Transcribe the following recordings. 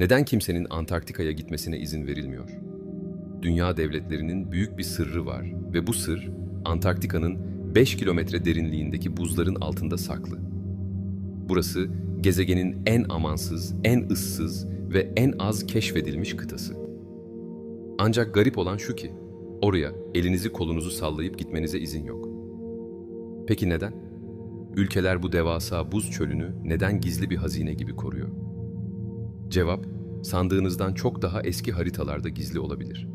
Neden kimsenin Antarktika'ya gitmesine izin verilmiyor? Dünya devletlerinin büyük bir sırrı var ve bu sır Antarktika'nın 5 kilometre derinliğindeki buzların altında saklı. Burası gezegenin en amansız, en ıssız ve en az keşfedilmiş kıtası. Ancak garip olan şu ki, oraya elinizi kolunuzu sallayıp gitmenize izin yok. Peki neden? Ülkeler bu devasa buz çölünü neden gizli bir hazine gibi koruyor? Cevap, sandığınızdan çok daha eski haritalarda gizli olabilir.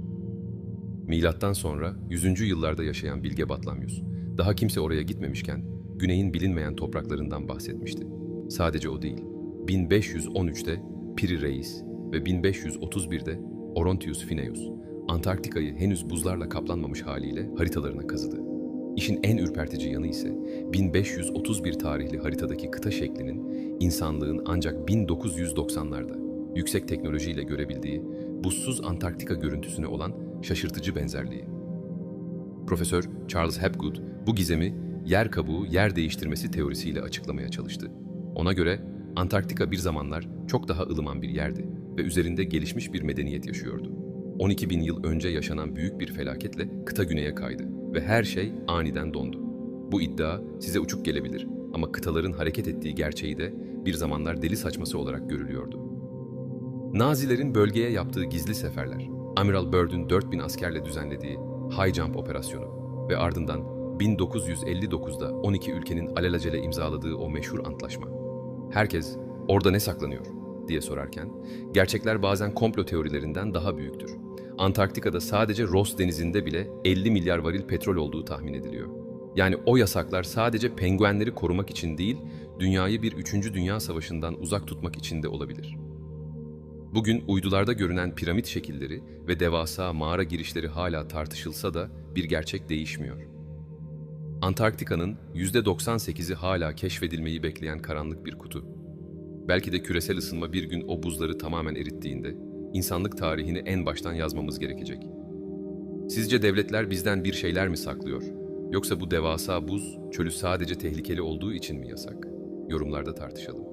Milattan sonra 100. yıllarda yaşayan Bilge Batlamyus, daha kimse oraya gitmemişken güneyin bilinmeyen topraklarından bahsetmişti. Sadece o değil, 1513'te Piri Reis ve 1531'de Orontius Finaeus, Antarktika'yı henüz buzlarla kaplanmamış haliyle haritalarına kazıdı. İşin en ürpertici yanı ise 1531 tarihli haritadaki kıta şeklinin insanlığın ancak 1990'larda yüksek teknolojiyle görebildiği buzsuz Antarktika görüntüsüne olan şaşırtıcı benzerliği. Profesör Charles Hapgood bu gizemi yer kabuğu yer değiştirmesi teorisiyle açıklamaya çalıştı. Ona göre Antarktika bir zamanlar çok daha ılıman bir yerdi ve üzerinde gelişmiş bir medeniyet yaşıyordu. 12 bin yıl önce yaşanan büyük bir felaketle kıta güneye kaydı ve her şey aniden dondu. Bu iddia size uçuk gelebilir ama kıtaların hareket ettiği gerçeği de bir zamanlar deli saçması olarak görülüyordu. Nazilerin bölgeye yaptığı gizli seferler, Amiral Byrd'ün 4000 askerle düzenlediği High Jump operasyonu ve ardından 1959'da 12 ülkenin alelacele imzaladığı o meşhur antlaşma. Herkes orada ne saklanıyor diye sorarken, gerçekler bazen komplo teorilerinden daha büyüktür. Antarktika'da sadece Ross denizinde bile 50 milyar varil petrol olduğu tahmin ediliyor. Yani o yasaklar sadece penguenleri korumak için değil, dünyayı bir 3. Dünya Savaşı'ndan uzak tutmak için de olabilir. Bugün uydularda görünen piramit şekilleri ve devasa mağara girişleri hala tartışılsa da bir gerçek değişmiyor. Antarktika'nın %98'i hala keşfedilmeyi bekleyen karanlık bir kutu. Belki de küresel ısınma bir gün o buzları tamamen erittiğinde insanlık tarihini en baştan yazmamız gerekecek. Sizce devletler bizden bir şeyler mi saklıyor? Yoksa bu devasa buz çölü sadece tehlikeli olduğu için mi yasak? Yorumlarda tartışalım.